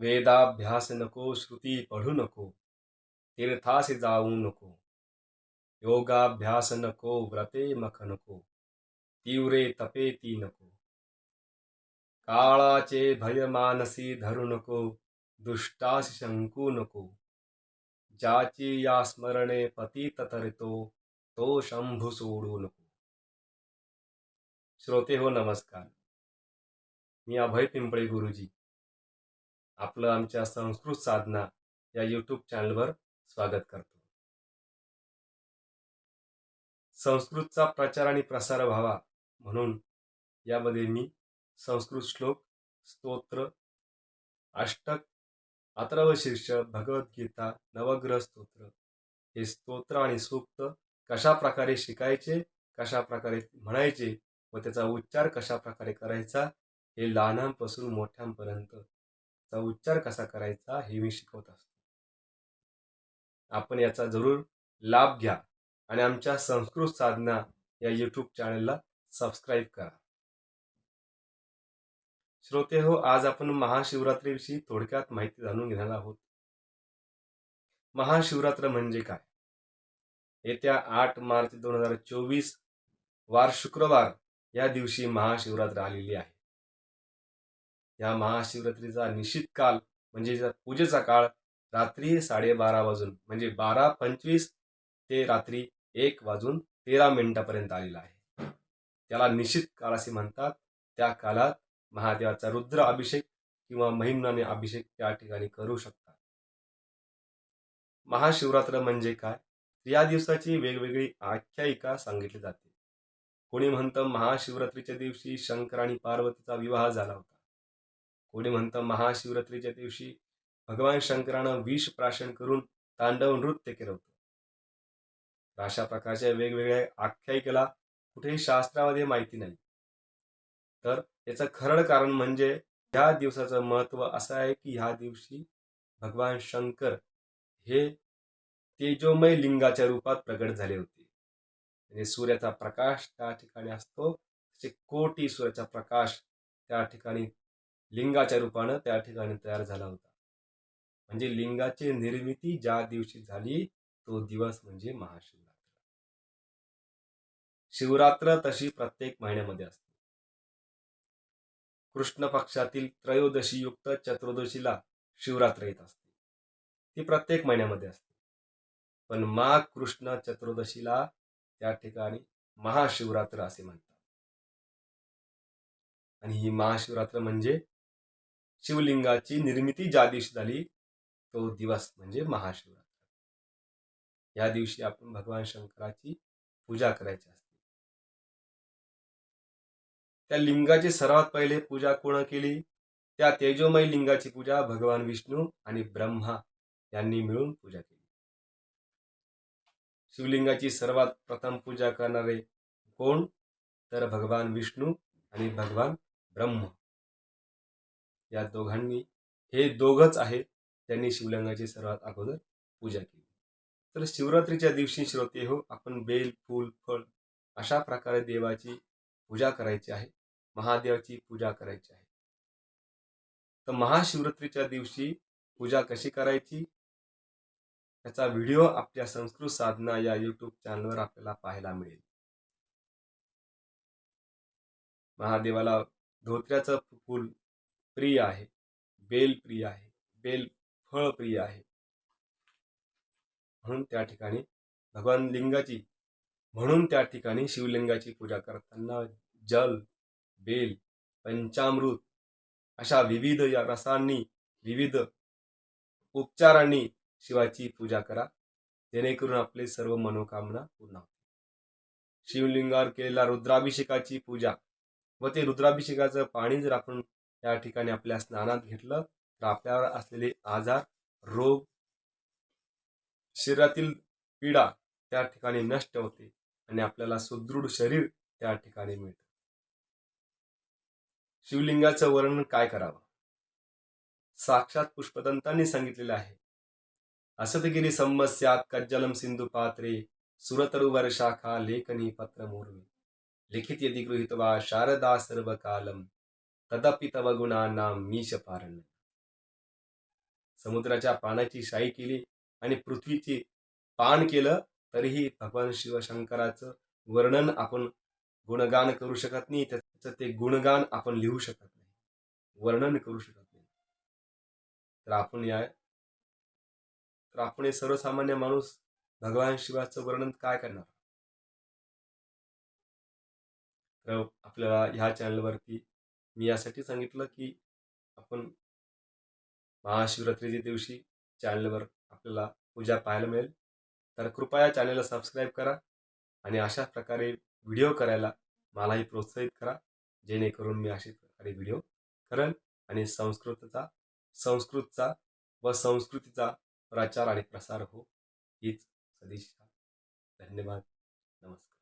वेदाभ्यास नको श्रुती पढू नको तीर्थास जाऊ नको योगाभ्यास नको व्रते मख नको तीव्रे तपे ती नको। काळाचे भय मानसी धरू नको दुष्टास शंकू नको ज्याची या स्मरणे पती ततरितो तो शंभू सोडू नको। श्रोते हो नमस्कार मी अभय पिंपळे गुरुजी। आपलं आमच्या संस्कृत साधना या यूट्यूब चॅनलवर स्वागत करतो. संस्कृतचा प्रचार आणि प्रसार व्हावा म्हणून यामध्ये मी संस्कृत श्लोक स्तोत्र अष्टक अथर्व शीर्ष भगवद्गीता नवग्रह स्तोत्र हे स्तोत्र आणि सूक्त कशा प्रकारे शिकायचे कशा प्रकारे म्हणायचे व त्याचा उच्चार कशा प्रकारे करायचा हे लहानांपासून मोठ्यांपर्यंत चा उच्चार कसा करायचा हे मी शिकवत असतो. आपण याचा जरूर लाभ घ्या आणि आमच्या संस्कृत साधना या यूट्यूब चॅनलला सबस्क्राईब करा. श्रोते हो आज आपण महाशिवरात्रीविषयी थोडक्यात माहिती जाणून घेणार आहोत. महाशिवरात्र म्हणजे काय? येत्या आठ मार्च दोन हजार चोवीस वार शुक्रवार या दिवशी महाशिवरात्र आलेली आहे. या महाशिवरात्रीचा निश्चित काल म्हणजे पूजेचा काळ रात्री साडेबारा वाजून म्हणजे बारा पंचवीस ते रात्री एक वाजून तेरा मिनिटापर्यंत आलेला आहे. त्याला निश्चित काळ असे म्हणतात. त्या काळात महादेवाचा रुद्र अभिषेक किंवा महिमनाने अभिषेक त्या ठिकाणी करू शकतात. महाशिवरात्र म्हणजे काय? या दिवसाची वेगवेगळी आख्यायिका सांगितली जाते. कोणी म्हणतं महाशिवरात्रीच्या दिवशी शंकर आणि पार्वतीचा विवाह झाला होता. कोणी म्हणतं महाशिवरात्रीच्या दिवशी भगवान शंकरानं विष प्राशन करून तांडव नृत्य केलं होतं. अशा प्रकारच्या वेगवेगळ्या आख्यायिकेला कुठेही शास्त्रामध्ये माहिती नाही. तर याचं खरड कारण म्हणजे ह्या दिवसाचं महत्त्व असं आहे की ह्या दिवशी भगवान शंकर हे तेजोमय लिंगाच्या रूपात प्रगट झाले होते. म्हणजे सूर्याचा प्रकाश त्या ठिकाणी असतो तसे कोटी सूर्याचा प्रकाश त्या ठिकाणी लिंगाच्या रूपानं त्या ठिकाणी तयार झाला होता. म्हणजे लिंगाची निर्मिती ज्या दिवशी झाली तो दिवस म्हणजे महाशिवरात्र. शिवरात्र तशी प्रत्येक महिन्यामध्ये असते. कृष्ण पक्षातील त्रयोदशी युक्त चतुर्दशीला शिवरात्र येत असते. ती प्रत्येक महिन्यामध्ये असते. पण माघ कृष्ण चतुर्दशीला त्या ठिकाणी महाशिवरात्र असे म्हणतात. आणि ही महाशिवरात्र म्हणजे शिवलिंगाची निर्मिती ज्या दिवशी झाली तो दिवस म्हणजे महाशिवरात्र. या दिवशी आपण भगवान शंकराची पूजा करायची असते. त्या लिंगाची सर्वात पहिले पूजा कोण केली? त्या तेजोमय लिंगाची पूजा भगवान विष्णू आणि ब्रह्मा यांनी मिळून पूजा केली. शिवलिंगाची सर्वात प्रथम पूजा करणारे कोण? तर भगवान विष्णू आणि भगवान ब्रह्म. या दोघांनी हे दोघच आहेत त्यांनी शिवलिंगाची सर्वात अगोदर पूजा केली. तर शिवरात्रीच्या दिवशी श्रोते हो आपण बेल फूल फळ अशा प्रकारे देवाची पूजा करायची आहे महादेवाची पूजा करायची आहे. तर महाशिवरात्रीच्या दिवशी पूजा कशी करायची? याचा व्हिडिओ आपल्या संस्कृत साधना या यूट्यूब चॅनलवर आपल्याला पाहायला मिळेल. महादेवाला धोत्र्याचं फूल प्रिय आहे. बेल प्रिय आहे. बेल फळ प्रिय आहे. म्हणून त्या ठिकाणी भगवान लिंगाची म्हणून त्या ठिकाणी शिवलिंगाची पूजा करताना जल बेल पंचामृत अशा विविध या रसांनी विविध उपचारांनी शिवाची पूजा करा. जेणेकरून आपले सर्व मनोकामना पूर्ण होते शिवलिंगावर केलेला रुद्राभिषेकाची पूजा व ते रुद्राभिषेकाचं पाणी जर आपण या ठिकाणी आपल्या स्नानात घेतलं तर आपल्यावर असलेले आजार रोग शरीरातील पीडा त्या ठिकाणी नष्ट होते आणि आपल्याला सुदृढ शरीर त्या ठिकाणी मिळतं. शिवलिंगाचं वर्णन काय करावं? साक्षात पुष्पदंतांनी सांगितलेलं आहे. असतगिरी समस्यात कज्जलम सिंधु पात्रे सुरतरुवर शाखा लेखनी पत्र मोरवी. लिखित यदि गृहीतवा शारदा सर्व कालम तदपि तव गुणांना मीश पारण समुद्राच्या पाण्याची शाई केली आणि पृथ्वीची पान केलं तरीही भगवान शिवशंकराचं वर्णन आपण गुणगान करू शकत नाही त्याचं ते गुणगान आपण लिहू शकत नाही. वर्णन करू शकत नाही. तर आपण या तर आपण हे सर्वसामान्य माणूस भगवान शिवाचं वर्णन काय करणार? तर आपल्याला ह्या चॅनलवरती मी यासाठी सांगितलं की आपण महाशिवरात्रीच्या दिवशी चॅनलवर आपल्याला पूजा पाहायला मिळेल. तर कृपया चॅनलला सबस्क्राईब करा आणि अशा प्रकारे व्हिडिओ करायला मलाही प्रोत्साहित करा. जेणेकरून मी अशा प्रकारे व्हिडिओ करेल आणि संस्कृतचा संस्कृतचा व संस्कृतीचा प्रचार आणि प्रसार हो हीच सदिच्छा. धन्यवाद. नमस्कार.